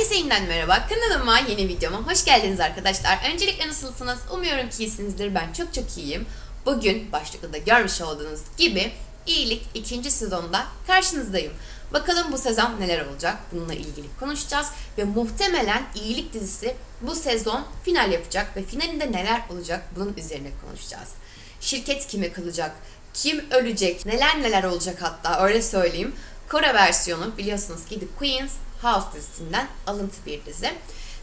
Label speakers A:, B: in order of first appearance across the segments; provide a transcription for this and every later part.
A: Herkese yeniden merhaba. Kanalıma yeni videoma hoş geldiniz arkadaşlar. Öncelikle nasılsınız? Umuyorum ki iyisinizdir. Ben çok çok iyiyim. Bugün başlıkta da görmüş olduğunuz gibi iyilik ikinci sezonda karşınızdayım. Bakalım bu sezon neler olacak? Bununla ilgili konuşacağız. Ve muhtemelen iyilik dizisi bu sezon final yapacak. Ve finalinde neler olacak? Bunun üzerine konuşacağız. Şirket kime kalacak? Kim ölecek? Neler neler olacak hatta öyle söyleyeyim. Kore versiyonu biliyorsunuz ki The Queen's House dizisinden alıntı bir dizi.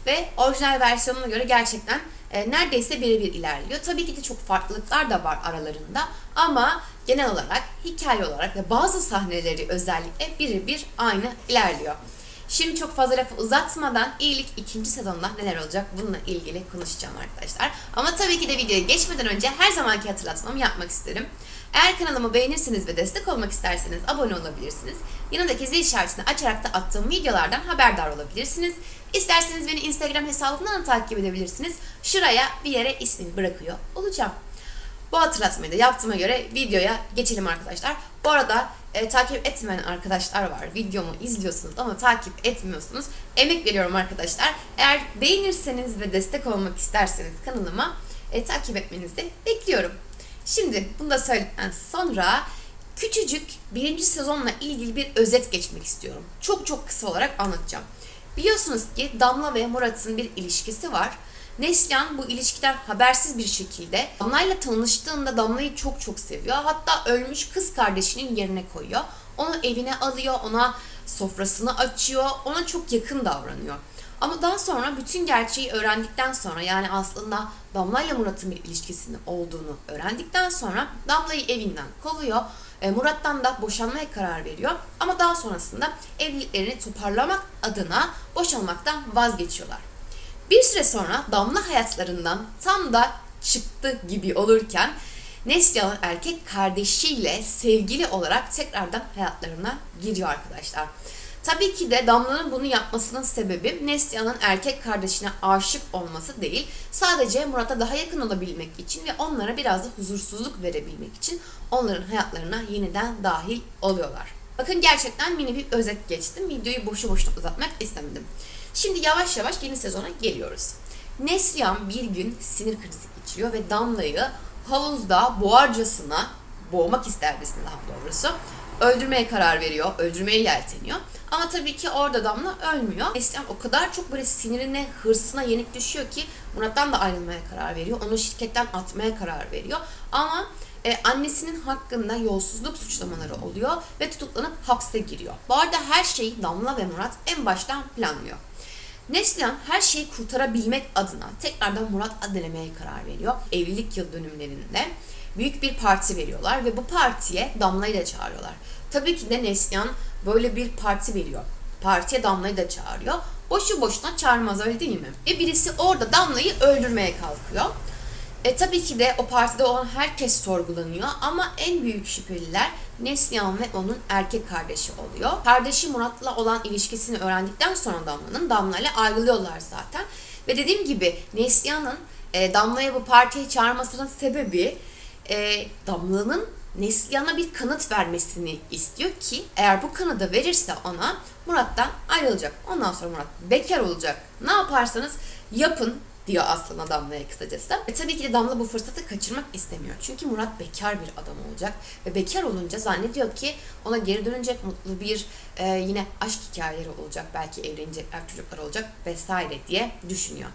A: Ve orijinal versiyonuna göre gerçekten e, neredeyse birebir ilerliyor. Tabii ki de çok farklılıklar da var aralarında ama genel olarak hikaye olarak ve bazı sahneleri özellikle birebir aynı ilerliyor. Şimdi çok fazla lafı uzatmadan iyilik ikinci sezonda neler olacak bununla ilgili konuşacağım arkadaşlar. Ama tabii ki de videoya geçmeden önce her zamanki hatırlatmamı yapmak isterim. Eğer kanalımı beğenirseniz ve destek olmak isterseniz abone olabilirsiniz. Yanındaki zil işaretini açarak da attığım videolardan haberdar olabilirsiniz. İsterseniz beni Instagram hesabımdan da takip edebilirsiniz. Şuraya bir yere ismini bırakıyor olacağım. Bu hatırlatmayı da yaptığıma göre videoya geçelim arkadaşlar. Bu arada e, takip etmeyen arkadaşlar var. Videomu izliyorsunuz ama takip etmiyorsunuz. Emek veriyorum arkadaşlar. Eğer beğenirseniz ve destek olmak isterseniz kanalıma e, takip etmenizi bekliyorum. Şimdi bunu da söyledikten sonra küçücük birinci sezonla ilgili bir özet geçmek istiyorum. Çok çok kısa olarak anlatacağım. Biliyorsunuz ki Damla ve Murat'ın bir ilişkisi var. Neslihan bu ilişkiden habersiz bir şekilde Damla'yla tanıştığında Damla'yı çok çok seviyor. Hatta ölmüş kız kardeşinin yerine koyuyor. Onu evine alıyor, ona sofrasını açıyor, ona çok yakın davranıyor. Ama daha sonra bütün gerçeği öğrendikten sonra yani aslında Damla ile Murat'ın bir ilişkisinin olduğunu öğrendikten sonra Damla'yı evinden kovuyor. E, Murat'tan da boşanmaya karar veriyor. Ama daha sonrasında evliliklerini toparlamak adına boşanmaktan vazgeçiyorlar. Bir süre sonra Damla hayatlarından tam da çıktı gibi olurken Neslihan'ın erkek kardeşiyle sevgili olarak tekrardan hayatlarına giriyor arkadaşlar. Tabii ki de Damla'nın bunu yapmasının sebebi Neslihan'ın erkek kardeşine aşık olması değil. Sadece Murat'a daha yakın olabilmek için ve onlara biraz da huzursuzluk verebilmek için onların hayatlarına yeniden dahil oluyorlar. Bakın gerçekten mini bir özet geçtim. Videoyu boşu boşuna uzatmak istemedim. Şimdi yavaş yavaş yeni sezona geliyoruz. Neslihan bir gün sinir krizi geçiriyor ve Damla'yı havuzda boğarcasına, boğmak istercesine daha doğrusu, öldürmeye karar veriyor, öldürmeye yelteniyor. Ama tabii ki orada Damla ölmüyor. Neslihan o kadar çok böyle sinirine, hırsına yenik düşüyor ki Murat'tan da ayrılmaya karar veriyor. Onu şirketten atmaya karar veriyor. Ama e, annesinin hakkında yolsuzluk suçlamaları oluyor ve tutuklanıp hapse giriyor. Bu arada her şeyi Damla ve Murat en baştan planlıyor. Neslihan her şeyi kurtarabilmek adına tekrardan Murat denemeye karar veriyor. Evlilik yıl dönümlerinde büyük bir parti veriyorlar ve bu partiye Damla'yı da çağırıyorlar. Tabii ki de Neslihan böyle bir parti veriyor. Partiye Damla'yı da çağırıyor. Boşu boşuna çağırmaz öyle değil mi? Ve birisi orada Damla'yı öldürmeye kalkıyor. E tabii ki de o partide olan herkes sorgulanıyor ama en büyük şüpheliler Neslihan ve onun erkek kardeşi oluyor. Kardeşi Murat'la olan ilişkisini öğrendikten sonra Damla'nın Damla'yla ayrılıyorlar zaten. Ve dediğim gibi Neslihan'ın e, Damla'ya bu partiye çağırmasının sebebi e, Damla'nın Neslihan'a bir kanıt vermesini istiyor ki eğer bu kanıda verirse ona Murat'tan ayrılacak. Ondan sonra Murat bekar olacak. Ne yaparsanız yapın diyor aslında Damla'ya kısacası. E tabii ki de Damla bu fırsatı kaçırmak istemiyor. Çünkü Murat bekar bir adam olacak. Ve bekar olunca zannediyor ki ona geri dönecek mutlu bir e, yine aşk hikayeleri olacak. Belki evlenecekler, çocuklar olacak vesaire diye düşünüyor.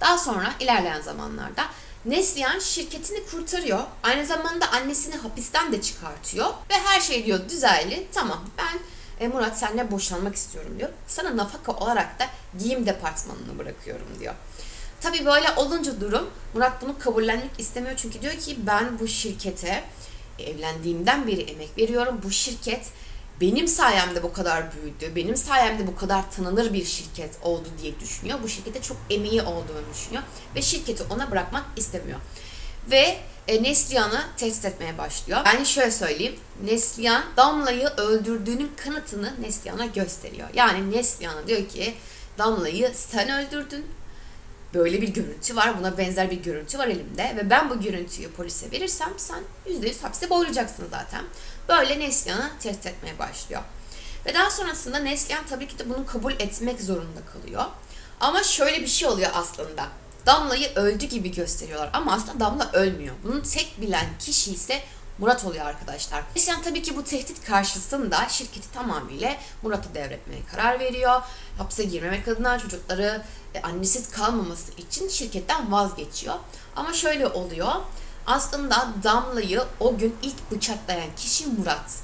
A: Daha sonra ilerleyen zamanlarda Neslihan şirketini kurtarıyor. Aynı zamanda annesini hapisten de çıkartıyor. Ve her şey diyor düzenli. Tamam ben e, Murat seninle boşanmak istiyorum diyor. Sana nafaka olarak da giyim departmanını bırakıyorum diyor. Tabii böyle olunca durum Murat bunu kabullenmek istemiyor çünkü diyor ki ben bu şirkete evlendiğimden beri emek veriyorum. Bu şirket benim sayemde bu kadar büyüdü, benim sayemde bu kadar tanınır bir şirket oldu diye düşünüyor. Bu şirkete çok emeği olduğunu düşünüyor ve şirketi ona bırakmak istemiyor. Ve e, Neslihan'ı tehdit etmeye başlıyor. Yani şöyle söyleyeyim. Neslihan Damla'yı öldürdüğünün kanıtını Neslihan'a gösteriyor. Yani Neslihan'a diyor ki Damla'yı sen öldürdün. Böyle bir görüntü var. Buna benzer bir görüntü var elimde. Ve ben bu görüntüyü polise verirsem sen %100 hapse boylayacaksın zaten. Böyle Neslihan'ı tehdit etmeye başlıyor. Ve daha sonrasında Neslihan tabii ki de bunu kabul etmek zorunda kalıyor. Ama şöyle bir şey oluyor aslında. Damla'yı öldü gibi gösteriyorlar ama aslında Damla ölmüyor. Bunu tek bilen kişi ise Murat oluyor arkadaşlar. Neslihan tabii ki bu tehdit karşısında şirketi tamamıyla Murat'a devretmeye karar veriyor. Hapse girmemek adına çocukları e, annesiz kalmaması için şirketten vazgeçiyor. Ama şöyle oluyor. Aslında Damla'yı o gün ilk bıçaklayan kişi Murat.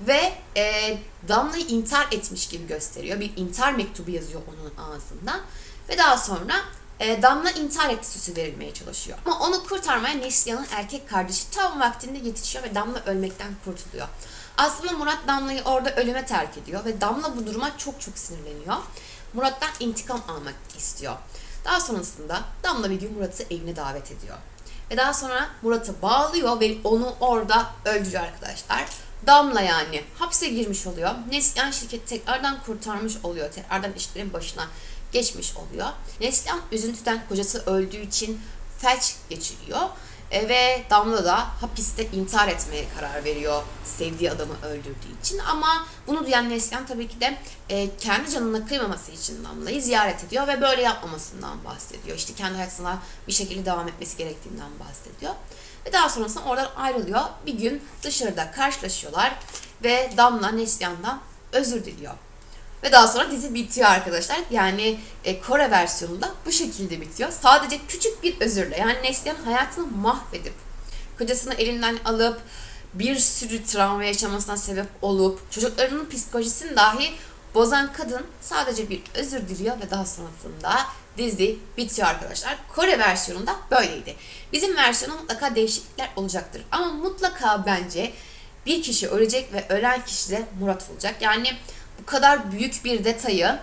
A: Ve e, Damla'yı intihar etmiş gibi gösteriyor. Bir intihar mektubu yazıyor onun ağzından. Ve daha sonra e, Damla intihar etti süsü verilmeye çalışıyor. Ama onu kurtarmaya Neslihan'ın erkek kardeşi tam vaktinde yetişiyor ve Damla ölmekten kurtuluyor. Aslında Murat Damla'yı orada ölüme terk ediyor ve Damla bu duruma çok çok sinirleniyor. Murat'tan intikam almak istiyor. Daha sonrasında Damla bir gün Murat'ı evine davet ediyor. Ve daha sonra Murat'ı bağlıyor ve onu orada öldürüyor arkadaşlar. Damla yani hapse girmiş oluyor. Neslihan şirketi tekrardan kurtarmış oluyor. Tekrardan işlerin başına geçmiş oluyor. Neslihan üzüntüden kocası öldüğü için felç geçiriyor. E, ve Damla da hapiste intihar etmeye karar veriyor sevdiği adamı öldürdüğü için. Ama bunu duyan Neslihan tabii ki de e, kendi canına kıymaması için Damla'yı ziyaret ediyor ve böyle yapmamasından bahsediyor. İşte kendi hayatına bir şekilde devam etmesi gerektiğinden bahsediyor. Ve daha sonrasında oradan ayrılıyor. Bir gün dışarıda karşılaşıyorlar ve Damla Neslihan'dan özür diliyor. Ve daha sonra dizi bitiyor arkadaşlar. Yani e, Kore versiyonunda bu şekilde bitiyor. Sadece küçük bir özürle. Yani Neslihan hayatını mahvedip kocasını elinden alıp bir sürü travma yaşamasına sebep olup çocuklarının psikolojisini dahi bozan kadın sadece bir özür diliyor ve daha sonrasında dizi bitiyor arkadaşlar. Kore versiyonunda böyleydi. Bizim versiyonda mutlaka değişiklikler olacaktır. Ama mutlaka bence bir kişi ölecek ve ölen kişi de Murat olacak. Yani bu kadar büyük bir detayı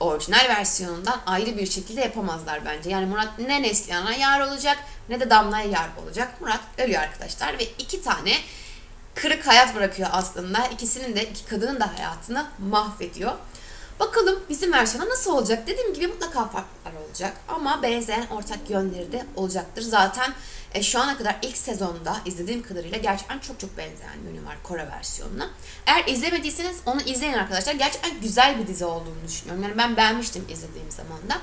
A: orijinal versiyonundan ayrı bir şekilde yapamazlar bence. Yani Murat ne Neslihan'a yar olacak ne de Damla'ya yar olacak. Murat ölüyor arkadaşlar ve iki tane kırık hayat bırakıyor aslında. İkisinin de iki kadının da hayatını mahvediyor. Bakalım bizim versiyona nasıl olacak? Dediğim gibi mutlaka farklar olacak ama benzeyen ortak yönleri de olacaktır. Zaten e, şu ana kadar ilk sezonda izlediğim kadarıyla gerçekten çok çok benzeyen yönü var Kore versiyonuna. Eğer izlemediyseniz onu izleyin arkadaşlar. Gerçekten güzel bir dizi olduğunu düşünüyorum. Yani ben beğenmiştim izlediğim zaman da.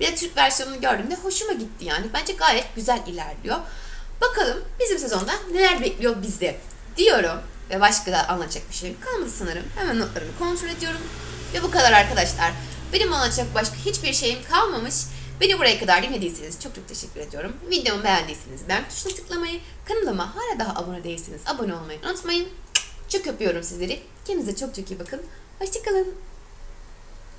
A: Bir de Türk versiyonunu gördüğümde hoşuma gitti yani. Bence gayet güzel ilerliyor. Bakalım bizim sezonda neler bekliyor bizi diyorum. Ve başka da anlatacak bir şeyim kalmadı sanırım. Hemen notlarımı kontrol ediyorum. Ve bu kadar arkadaşlar. Benim anlatacak başka hiçbir şeyim kalmamış. Beni buraya kadar dinlediyseniz çok çok teşekkür ediyorum. Videomu beğendiyseniz beğen tuşuna tıklamayı, kanalıma hala daha abone değilseniz abone olmayı unutmayın. Çok öpüyorum sizleri. Kendinize çok çok iyi bakın. Hoşçakalın.